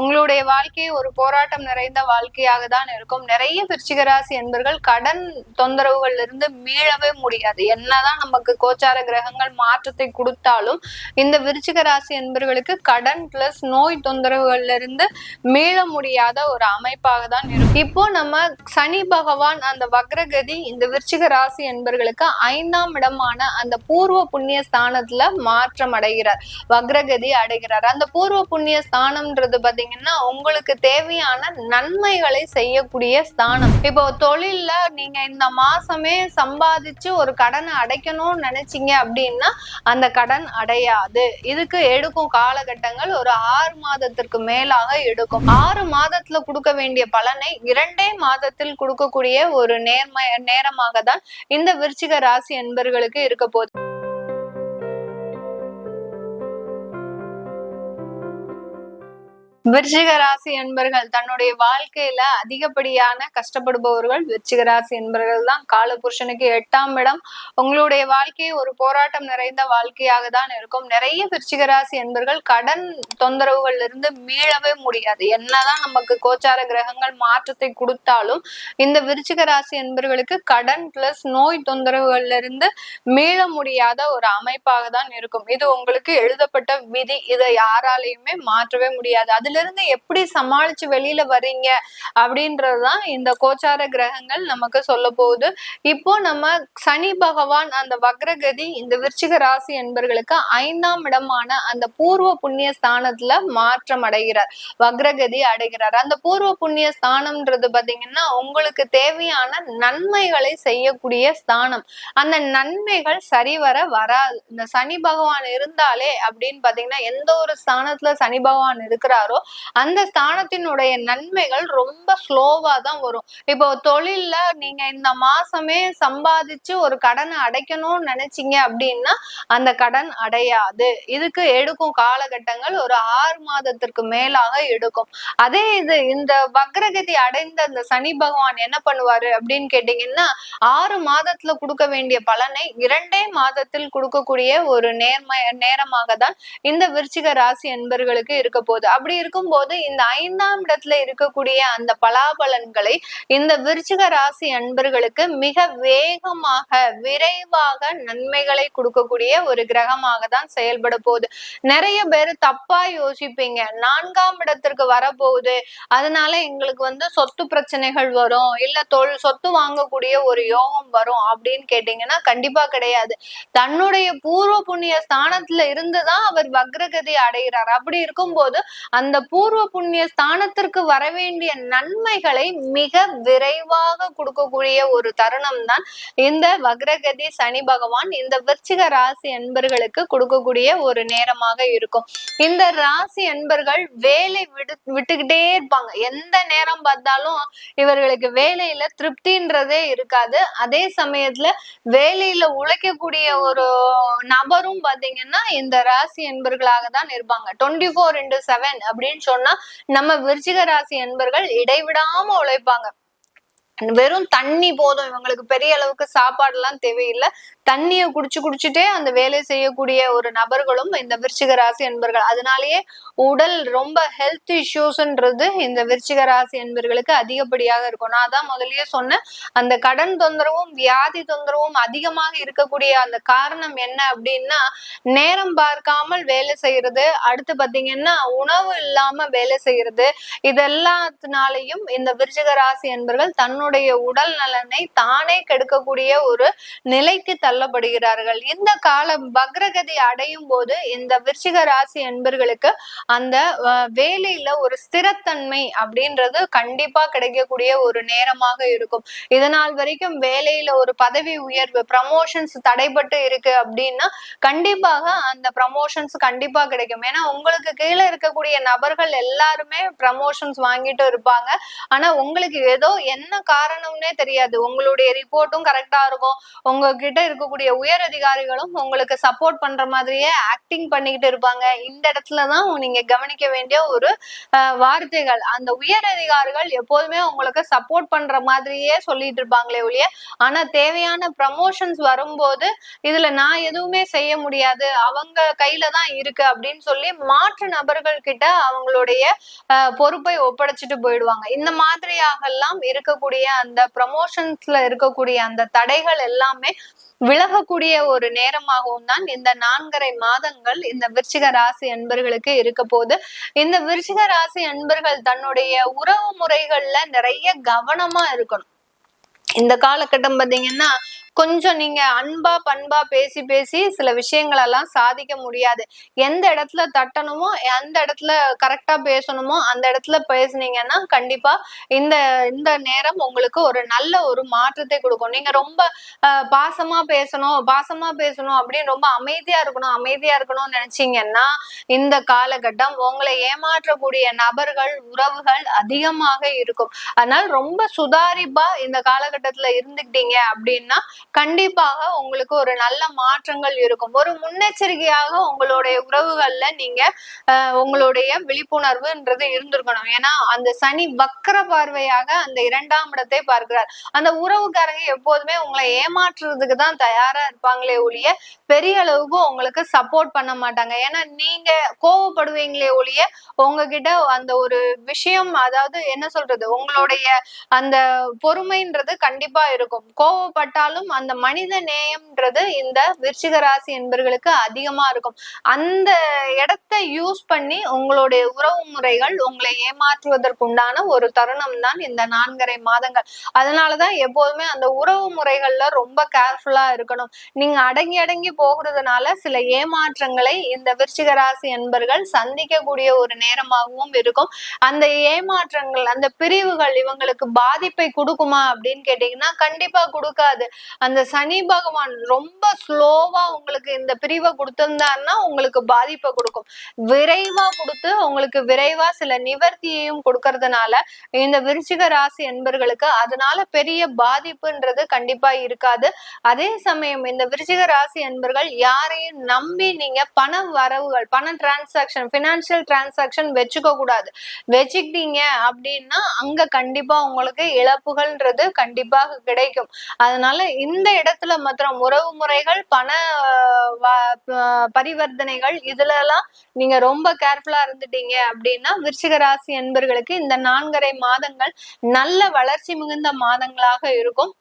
உங்களுடைய வாழ்க்கை ஒரு போராட்டம் நிறைந்த வாழ்க்கையாக தான் இருக்கும். நிறைய விருச்சிக ராசி என்பர்கள் கடன் தொந்தரவுகள்ல இருந்து மீளவே முடியாது. என்னதான் நமக்கு கோச்சார கிரகங்கள் மாற்றத்தை கொடுத்தாலும் இந்த விருச்சிக ராசி என்பர்களுக்கு கடன் பிளஸ் நோய் தொந்தரவுகள்ல இருந்து மீள முடியாத ஒரு அமைப்பாக தான் இருக்கும். இப்போ நம்ம சனி பகவான் அந்த வக்ரகதி இந்த விருச்சிக ராசி என்பர்களுக்கு ஐந்தாம் இடமான அந்த பூர்வ புண்ணிய ஸ்தானத்துல மாற்றம் அடைகிறார். வக்ரகதி அடைகிறார். அந்த பூர்வ புண்ணிய ஸ்தானம்ன்றது பாத்தீங்கன்னா உங்களுக்கு தேவையான நன்மைகளை செய்யக்கூடிய ஸ்தானம். இப்போ தொழில்ல நீங்க இந்த மாசமே சம்பாதிச்சு ஒரு கடனை அடைக்கணும்னு நினைச்சீங்க அப்படின்னா அந்த கடன் அடையாது. இதுக்கு எடுக்கும் காலகட்டங்கள் ஒரு ஆறு மாதத்திற்கு மேலாக எடுக்கும். ஆறு மாதத்துல கொடுக்க வேண்டிய பலனை இரண்டே மாதத்தில் கொடுக்கக்கூடிய ஒரு நேர்ம நேரமாக தான் இந்த விருச்சிக ராசி என்பர்களுக்கு இருக்க போகுது விருச்சிக ராசி என்பர்கள் தன்னுடைய வாழ்க்கையில அதிகப்படியான கஷ்டப்படுபவர்கள். விருச்சிக ராசி என்பர்கள் தான் காலபுருஷனுக்கு எட்டாம் இடம். உங்களுடைய வாழ்க்கை ஒரு போராட்டம் நிறைந்த வாழ்க்கையாக தான் இருக்கும். நிறைய விருச்சிக ராசி என்பர்கள் கடன் தொந்தரவுகள்ல இருந்து மீளவே முடியாது. என்னதான் நமக்கு கோச்சார கிரகங்கள் மாற்றத்தை கொடுத்தாலும் இந்த விருச்சிக ராசி என்பர்களுக்கு கடன் பிளஸ் நோய் தொந்தரவுகள்ல இருந்து மீள முடியாத ஒரு அமைப்பாக தான் இருக்கும். இது உங்களுக்கு எழுதப்பட்ட விதி. இதை யாராலையுமே மாற்றவே முடியாது. அதுல இருந்து எப்படி சமாளிச்சு வெளியில வர்றீங்க அப்படின்றதுதான் இந்த கோச்சார கிரகங்கள் நமக்கு சொல்ல போகுது. இப்போ நம்ம சனி பகவான் அந்த வக்ரகதி இந்த விருச்சிக ராசி என்பர்களுக்கு ஐந்தாம் இடமான அந்த பூர்வ புண்ணிய ஸ்தானத்துல மாற்றம் அடைகிறார். வக்ரகதி அடைகிறார். அந்த பூர்வ புண்ணிய ஸ்தானம்ன்றது பாத்தீங்கன்னா உங்களுக்கு தேவையான நன்மைகளை செய்யக்கூடிய ஸ்தானம். அந்த நன்மைகள் சரிவர வராது. இந்த சனி பகவான் இருந்தாலே அப்படின்னு பாத்தீங்கன்னா எந்த ஒரு ஸ்தானத்துல சனி பகவான் இருக்கிறாரோ அந்த ஸ்தானத்தினுடைய நன்மைகள் ரொம்ப ஸ்லோவா தான் வரும். இப்போ தொழில்ல நீங்க இந்த மாசமே சம்பாதிச்சு ஒரு கடனை அடைக்கணும்னு நினைச்சீங்க அப்படின்னா அந்த கடன் அடையாது. இதுக்கு எடுக்கும் காலகட்டங்கள் ஒரு ஆறு மாதத்திற்கு மேலாக எடுக்கும். அதே இது இந்த வக்ரகதி அடைந்த அந்த சனி பகவான் என்ன பண்ணுவாரு அப்படின்னு கேட்டீங்கன்னா ஆறு மாதத்துல கொடுக்க வேண்டிய பலனை இரண்டே மாதத்தில் கொடுக்கக்கூடிய ஒரு நேர்மை நேரமாக தான் இந்த விருச்சிக ராசி என்பர்களுக்கு இருக்க போகுது. அப்படி இருக்க இருக்கும்போது இந்த ஐந்தாம் இடத்துல இருக்கக்கூடிய அந்த பலாபலன்களை இந்த விருச்சிக ராசி அன்பர்களுக்கு மிக வேகமாக விரைவாக நன்மைகளை கொடுக்கக்கூடிய ஒரு கிரகமாக தான் செயல்பட போகுது. நிறைய பேர் தப்பா யோசிப்பீங்க. நான்காம் இடத்திற்கு வரப்போகுது. அதனால எங்களுக்கு வந்து சொத்து பிரச்சனைகள் வரும். இல்ல தொழில் சொத்து வாங்கக்கூடிய ஒரு யோகம் வரும் அப்படின்னு கேட்டீங்கன்னா கண்டிப்பா கிடையாது. தன்னுடைய பூர்வ புண்ணிய ஸ்தானத்துல இருந்துதான் அவர் வக்ரகதி அடைகிறார். அப்படி இருக்கும்போது அந்த பூர்வ புண்ணிய ஸ்தானத்திற்கு வர வேண்டிய நன்மைகளை மிக விரைவாக கொடுக்கக்கூடிய ஒரு தருணம் தான் இந்த வக்ரகதி சனி பகவான். இந்த விருச்சிக ராசி என்பர்களுக்கு கொடுக்கக்கூடிய ஒரு நேரமாக இருக்கும். இந்த ராசி என்பர்கள் வேலை விடு விட்டுக்கிட்டே இருப்பாங்க. எந்த நேரம் பார்த்தாலும் இவர்களுக்கு வேலையில திருப்தின்றதே இருக்காது. அதே சமயத்துல வேலையில உழைக்கக்கூடிய ஒரு நபரும் பாத்தீங்கன்னா இந்த ராசி என்பர்களாக தான் இருப்பாங்க. டுவெண்ட்டி ஃபோர் இன்டு செவன் அப்படின்னு சொன்னா நம்ம விருச்சிக ராசி என்பர்கள் இடைவிடாம உழைப்பாங்க. வெறும் தண்ணி போதும். இவங்களுக்கு பெரிய அளவுக்கு சாப்பாடு எல்லாம் தேவையில்லை. தண்ணியை குடிச்சு குடிச்சுட்டே அந்த வேலை செய்யக்கூடிய ஒரு நபர்களும் இந்த விருச்சிக ராசி என்பர்கள். அதனாலேயே உடல் ரொம்ப ஹெல்த் இஷ்யூஸ்ன்றது இந்த விருச்சிக ராசி என்பர்களுக்கு அதிகப்படியாக இருக்கும். நான் தான் முதல்லயே சொன்னேன். அந்த கடன் தொந்தரவும் வியாதி தொந்தரவும் அதிகமாக இருக்கக்கூடிய அந்த காரணம் என்ன அப்படின்னா நேரம் பார்க்காமல் வேலை செய்யறது. அடுத்து பாத்தீங்கன்னா உணவு இல்லாம வேலை செய்யறது. இதெல்லாத்தினாலையும் இந்த விருச்சிக ராசி என்பர்கள் தன்னுடைய உடல் நலனை தானே கெடுக்கக்கூடிய ஒரு நிலைக்கு தள்ளப்படுகிறார்கள். இந்த காலம் வக்ரகதி அடையும் போது இந்த விருச்சிக ராசி என்பர்களுக்கு அந்த வேலையில ஒரு ஸ்திரத்தன்மை அப்படின்றது கண்டிப்பா கிடைக்கக்கூடிய ஒரு நேரமாக இருக்கும். இதனால் வரைக்கும் வேலையில ஒரு பதவி உயர்வு ப்ரமோஷன்ஸ் தடைபட்டு இருக்கு அப்படின்னா கண்டிப்பாக அந்த ப்ரமோஷன்ஸ் கண்டிப்பா கிடைக்கும். ஏன்னா உங்களுக்கு கீழே இருக்கக்கூடிய நபர்கள் எல்லாருமே ப்ரமோஷன்ஸ் வாங்கிட்டு இருப்பாங்க. ஆனா உங்களுக்கு ஏதோ என்ன காரணம்னே தெரியாது. உங்களுடைய ரிப்போர்ட்டும் கரெக்டா இருக்கும். உங்ககிட்ட இருக்க இருக்கக்கூடிய உயர் அதிகாரிகளும் உங்களுக்கு சப்போர்ட் பண்ற மாதிரியே ஆக்டிங் பண்ணிக்கிட்டு இருப்பாங்க. இந்த இடத்துலதான் நீங்க கவனிக்க வேண்டிய ஒரு வார்த்தைகள். அந்த உயர் அதிகாரிகள் எப்போதுமே உங்களுக்கு சப்போர்ட் பண்ற மாதிரியே சொல்லிட்டு இருப்பாங்களே ஒழிய ஆனா தேவையான ப்ரமோஷன்ஸ் வரும்போது இதுல நான் எதுவுமே செய்ய முடியாது. அவங்க கையில தான் இருக்கு அப்படின்னு சொல்லி மாற்று நபர்கள் கிட்ட அவங்களுடைய பொறுப்பை ஒப்படைச்சிட்டு போயிடுவாங்க. இந்த மாதிரியாக எல்லாம் இருக்கக்கூடிய அந்த ப்ரமோஷன்ஸ்ல இருக்கக்கூடிய அந்த தடைகள் எல்லாமே விலகக்கூடிய ஒரு நேரமாகவும் தான் இந்த நான்கரை மாதங்கள் இந்த விருச்சிக ராசி அன்பர்களுக்கு இருக்க போது இந்த விருச்சிக ராசி அன்பர்கள் தன்னுடைய உறவு முறைகள்ல நிறைய கவனமா இருக்கணும். இந்த காலகட்டம் பாத்தீங்கன்னா கொஞ்சம் நீங்க அன்பா பண்பா பேசி பேசி சில விஷயங்களெல்லாம் சாதிக்க முடியாது. எந்த இடத்துல தட்டணுமோ அந்த இடத்துல கரெக்டா பேசணுமோ அந்த இடத்துல பேசுனீங்கன்னா கண்டிப்பா இந்த இந்த நேரம் உங்களுக்கு ஒரு நல்ல ஒரு மாற்றத்தை கொடுக்கும். நீங்க ரொம்ப பாசமா பேசணும் பாசமா பேசணும் அப்படின்னு ரொம்ப அமைதியா இருக்கணும் அமைதியா இருக்கணும்னு நினைச்சீங்கன்னா இந்த காலகட்டம் உங்களை ஏமாற்றக்கூடிய நபர்கள் உறவுகள் அதிகமாக இருக்கும். அதனால ரொம்ப சுதாரிப்பா இந்த காலகட்டத்துல இருந்துக்கிட்டீங்க அப்படின்னா கண்டிப்பாக உங்களுக்கு ஒரு நல்ல மாற்றங்கள் இருக்கும். ஒரு முன்னெச்சரிக்கையாக உங்களுடைய உறவுகள்ல நீங்க உங்களுடைய விழிப்புணர்வுன்றது இருந்திருக்கணும். ஏன்னா அந்த சனி வக்கர பார்வையாக அந்த இரண்டாம் இடத்தை பார்க்கிறார். அந்த உறவுக்காரங்க எப்போதுமே உங்களை ஏமாற்றுறதுக்கு தான் தயாரா இருப்பாங்களே ஒழிய பெரிய அளவுக்கு உங்களுக்கு சப்போர்ட் பண்ண மாட்டாங்க. ஏன்னா நீங்க கோவப்படுவீங்களே ஒழிய உங்ககிட்ட அந்த ஒரு விஷயம் அதாவது என்ன சொல்றது உங்களுடைய அந்த பொறுமைன்றது கண்டிப்பா இருக்கும். கோவப்பட்டாலும் அந்த மனித நேயம்ன்றது இந்த விருச்சிக ராசி என்பர்களுக்கு அதிகமா இருக்கும். அந்த இடத்தை யூஸ் பண்ணி உங்களுடைய உறவு முறைகள் உங்களை ஏமாற்றுவதற்குண்டான ஒரு தருணம் தான் இந்த நான்கரை மாதங்கள். அதனாலதான் எப்போதுமே அந்த உறவு முறைகள்ல ரொம்ப கேர்ஃபுல்லா இருக்கணும். நீங்க அடங்கி அடங்கி போகிறதுனால சில ஏமாற்றங்களை இந்த விருச்சிக ராசி என்பர்கள் சந்திக்கக்கூடிய ஒரு நேரமாகவும் இருக்கும். அந்த ஏமாற்றங்கள் அந்த பிரிவுகள் இவங்களுக்கு பாதிப்பை கொடுக்குமா அப்படின்னு கேட்டீங்கன்னா கண்டிப்பா கொடுக்காது. அந்த சனி பகவான் ரொம்ப ஸ்லோவா உங்களுக்கு இந்த பிரிவை கொடுத்திருந்தாருன்னா உங்களுக்கு பாதிப்பை கொடுக்கும். விரைவா கொடுத்து உங்களுக்கு விரைவா சில நிவர்த்தியையும் கொடுக்கறதுனால இந்த விருச்சிக ராசி என்பர்களுக்கு அதனால பெரிய பாதிப்புன்றது கண்டிப்பா இருக்காது. அதே சமயம் இந்த விருச்சிக ராசி என்பர்கள் யாரையும் நம்பி நீங்க பண வரவுகள் பண டிரான்சாக்ஷன் பினான்சியல் டிரான்சாக்ஷன் வச்சுக்க கூடாது. வச்சுக்கிட்டீங்க அப்படின்னா அங்க கண்டிப்பா உங்களுக்கு இழப்புகள்ன்றது கண்டிப்பாக கிடைக்கும். அதனால இந்த இந்த இடத்துல மாத்திரம் உறவு முறைகள் பண பரிவர்த்தனைகள் இதுல எல்லாம் நீங்க ரொம்ப கேர்ஃபுல்லா இருந்துட்டீங்க அப்படின்னா விருச்சிக ராசி என்பர்களுக்கு இந்த நான்கரை மாதங்கள் நல்ல வளர்ச்சி மிகுந்த மாதங்களாக இருக்கும்.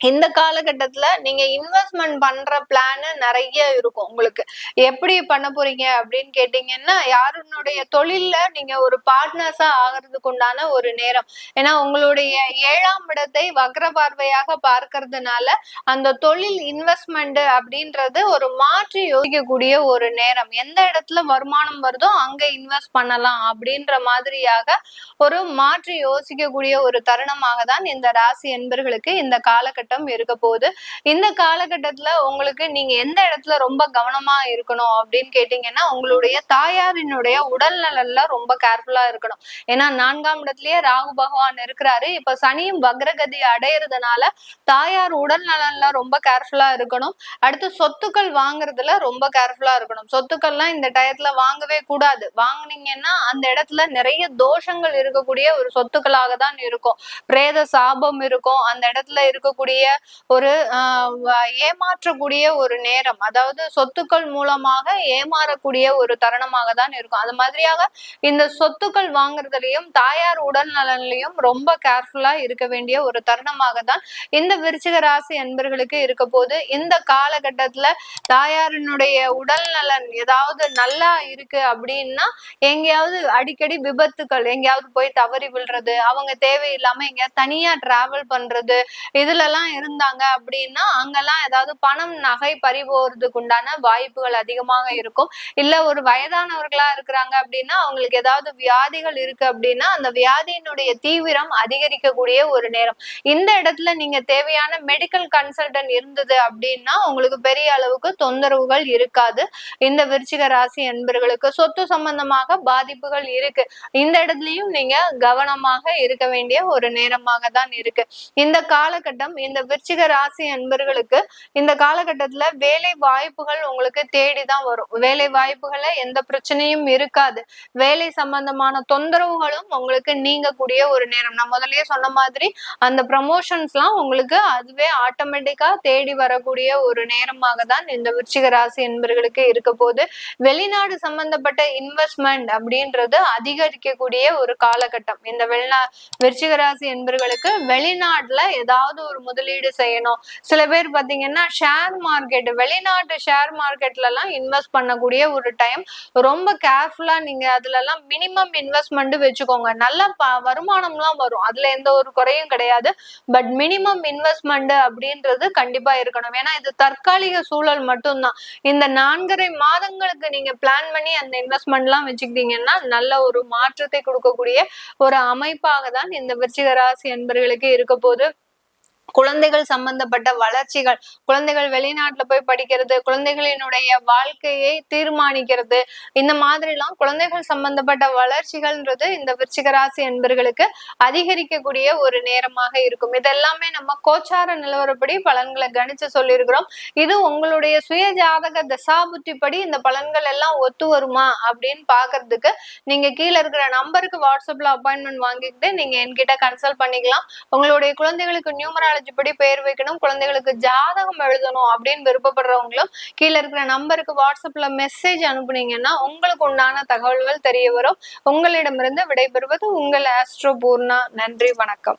இந்த காலகட்டத்துல நீங்க இன்வெஸ்ட்மெண்ட் பண்ற பிளான் நிறைய இருக்கும் உங்களுக்கு. எப்படி பண்ண போறீங்க அப்படின்னு கேட்டீங்கன்னா யாருனுடைய தொழில்ல நீங்க ஒரு பார்ட்னர்ஸா ஆகிறதுக்கு உண்டான ஒரு நேரம். ஏன்னா உங்களுடைய ஏழாம் இடத்தை வக்ர பார்வையாக பார்க்கறதுனால அந்த தொழில் இன்வெஸ்ட்மெண்ட் அப்படின்றது ஒரு மாற்றி யோசிக்கக்கூடிய ஒரு நேரம். எந்த இடத்துல வருமானம் வருதோ அங்க இன்வெஸ்ட் பண்ணலாம் அப்படின்ற மாதிரியாக ஒரு மாற்றி யோசிக்கக்கூடிய ஒரு தருணமாக தான் இந்த ராசி என்பர்களுக்கு இந்த காலகட்டம் காலகட்டம் இருக்க போகுது இந்த காலகட்டத்துல உங்களுக்கு நீங்க எந்த இடத்துல ரொம்ப கவனமா இருக்கணும் அப்படின்னு கேட்டீங்கன்னா உங்களுடைய தாயாரினுடைய உடல் நலன்ல ரொம்ப கேர்ஃபுல்லா இருக்கணும். ஏன்னா நான்காம் இடத்துலயே ராகு பகவான் இருக்கிறாரு. இப்ப சனியும் வக்ரகதி அடையிறதுனால தாயார் உடல் நலன்ல ரொம்ப கேர்ஃபுல்லா இருக்கணும். அடுத்து சொத்துக்கள் வாங்குறதுல ரொம்ப கேர்ஃபுல்லா இருக்கணும். சொத்துக்கள்லாம் இந்த டயத்துல வாங்கவே கூடாது. வாங்கினீங்கன்னா அந்த இடத்துல நிறைய தோஷங்கள் இருக்கக்கூடிய ஒரு சொத்துக்களாக தான் இருக்கும். பிரேத சாபம் இருக்கும். அந்த இடத்துல இருக்கக்கூடிய ஒரு ஏமாற்றக்கூடிய ஒரு நேரம். அதாவது சொத்துக்கள் மூலமாக ஏமாறக்கூடிய ஒரு தருணமாக தான் இருக்கும். அது மாதிரியாக இந்த சொத்துக்கள் வாங்குறதுலயும் தாயார் உடல் நலன்லயும் ரொம்ப கேர்ஃபுல்லா இருக்க வேண்டிய ஒரு தருணமாக தான் இந்த விருச்சிக ராசி அன்பர்களுக்கு இருக்க போது இந்த காலகட்டத்துல தாயாரினுடைய உடல் நலன் ஏதாவது நல்லா இருக்கு அப்படின்னா எங்கேயாவது அடிக்கடி விபத்துக்கள் எங்கேயாவது போய் தவறி விழுறது அவங்க தேவையில்லாம எங்கேயாவது தனியா டிராவல் பண்றது இதுல எல்லாம் இருந்தாங்க அப்படின்னா அங்கெல்லாம் ஏதாவது பணம் நகை பறிபோறதுக்கு உண்டான வாய்ப்புகள் அதிகமாக இருக்கும். இல்ல ஒரு வயதானவர்களா இருக்கிறாங்க அப்படின்னா அவங்களுக்கு ஏதாவது வியாதிகள் இருக்கு அப்படின்னா அந்த வியாதியினுடைய தீவிரம் அதிகரிக்கக்கூடிய ஒரு நேரம். இந்த இடத்துல நீங்க தேவையான மெடிக்கல் கன்சல்டன்ட் இருந்தது அப்படின்னா உங்களுக்கு பெரிய அளவுக்கு தொந்தரவுகள் இருக்காது. இந்த விருச்சிக ராசி என்பர்களுக்கு சொத்து சம்பந்தமாக பாதிப்புகள் இருக்கு. இந்த இடத்துலயும் நீங்க கவனமாக இருக்க வேண்டிய ஒரு நேரமாக தான் இருக்கு. இந்த காலகட்டம் இந்த இந்த விருச்சிக ராசி அன்பர்களுக்கு இந்த காலகட்டத்துல வேலை வாய்ப்புகள் உங்களுக்கு தேடிதான் வரும். வேலை வாய்ப்புகள்ல எந்த பிரச்சனையும் இருக்காது. வேலை சம்பந்தமான தொந்தரவுகளும் உங்களுக்கு நீங்கக்கூடிய ஒரு நேரம். நான் முதல்லயே சொன்ன மாதிரி அந்த ப்ரமோஷன்ஸ் எல்லாம் உங்களுக்கு அதுவே ஆட்டோமேட்டிக்கா தேடி வரக்கூடிய ஒரு நேரமாக தான் இந்த விருச்சிக ராசி என்பர்களுக்கு இருக்க போது வெளிநாடு சம்பந்தப்பட்ட இன்வெஸ்ட்மெண்ட் அப்படின்றது அதிகரிக்கக்கூடிய ஒரு காலகட்டம். இந்த வெளிநா விருச்சிக ராசி என்பர்களுக்கு வெளிநாட்டுல ஏதாவது ஒரு முதல் முதலீடு செய்யணும். சில பேர் பாத்தீங்கன்னா ஷேர் மார்க்கெட் வெளிநாட்டு ஷேர் மார்க்கெட்ல எல்லாம் இன்வெஸ்ட் பண்ணக்கூடிய ஒரு டைம் ரொம்ப கேர்ஃபுல்லா நீங்க அதுலலாம் மினிமம் இன்வெஸ்ட்மெண்ட் வச்சுக்கோங்க. நல்ல வருமானம்லாம் வரும். அதுல எந்த ஒரு குறையும் கிடையாது. பட் மினிமம் இன்வெஸ்ட்மெண்ட் அப்படின்றது கண்டிப்பா இருக்கணும். ஏன்னா இது தற்காலிக சூழல் மட்டும்தான். இந்த நான்கரை மாதங்களுக்கு நீங்க பிளான் பண்ணி அந்த இன்வெஸ்ட்மெண்ட்லாம் வச்சுக்கிட்டீங்கன்னா நல்ல ஒரு மாற்றத்தை கொடுக்கக்கூடிய ஒரு அமைப்பாக தான் இந்த விருச்சிக ராசி என்பர்களுக்கு இருக்க போது குழந்தைகள் சம்பந்தப்பட்ட வளர்ச்சிகள் குழந்தைகள் வெளிநாட்டுல போய் படிக்கிறது குழந்தைகளினுடைய வாழ்க்கையை தீர்மானிக்கிறது இந்த மாதிரி எல்லாம் குழந்தைகள் சம்பந்தப்பட்ட வளர்ச்சிகள்ன்றது இந்த விருச்சிகராசி என்பர்களுக்கு அதிகரிக்கக்கூடிய ஒரு நேரமாக இருக்கும். இதெல்லாமே நம்ம கோச்சார நிலவரப்படி பலன்களை கணிச்சு சொல்லியிருக்கிறோம். இது உங்களுடைய சுய ஜாதக தசாபுத்திப்படி இந்த பலன்கள் எல்லாம் ஒத்து வருமா அப்படின்னு பாக்குறதுக்கு நீங்க கீழே இருக்கிற நம்பருக்கு வாட்ஸ்அப்ல அப்பாயின்மெண்ட் வாங்கிக்கிட்டு நீங்க என்கிட்ட கன்சல்ட் பண்ணிக்கலாம். உங்களுடைய குழந்தைகளுக்கு நியூமராலஜி படி பெயர் வைக்கணும் குழந்தைகளுக்கு ஜாதகம் எழுதணும் அப்படின்னு விருப்பப்படுறவங்களும் கீழே இருக்கிற நம்பருக்கு வாட்ஸ்அப்ல மெசேஜ் அனுப்புனீங்கன்னா உங்களுக்கு உண்டான தகவல்கள் தெரிய வரும். உங்களிடமிருந்து விடைபெறுவது உங்கள் ஆஸ்ட்ரோ பூர்ணா நன்றி வணக்கம்.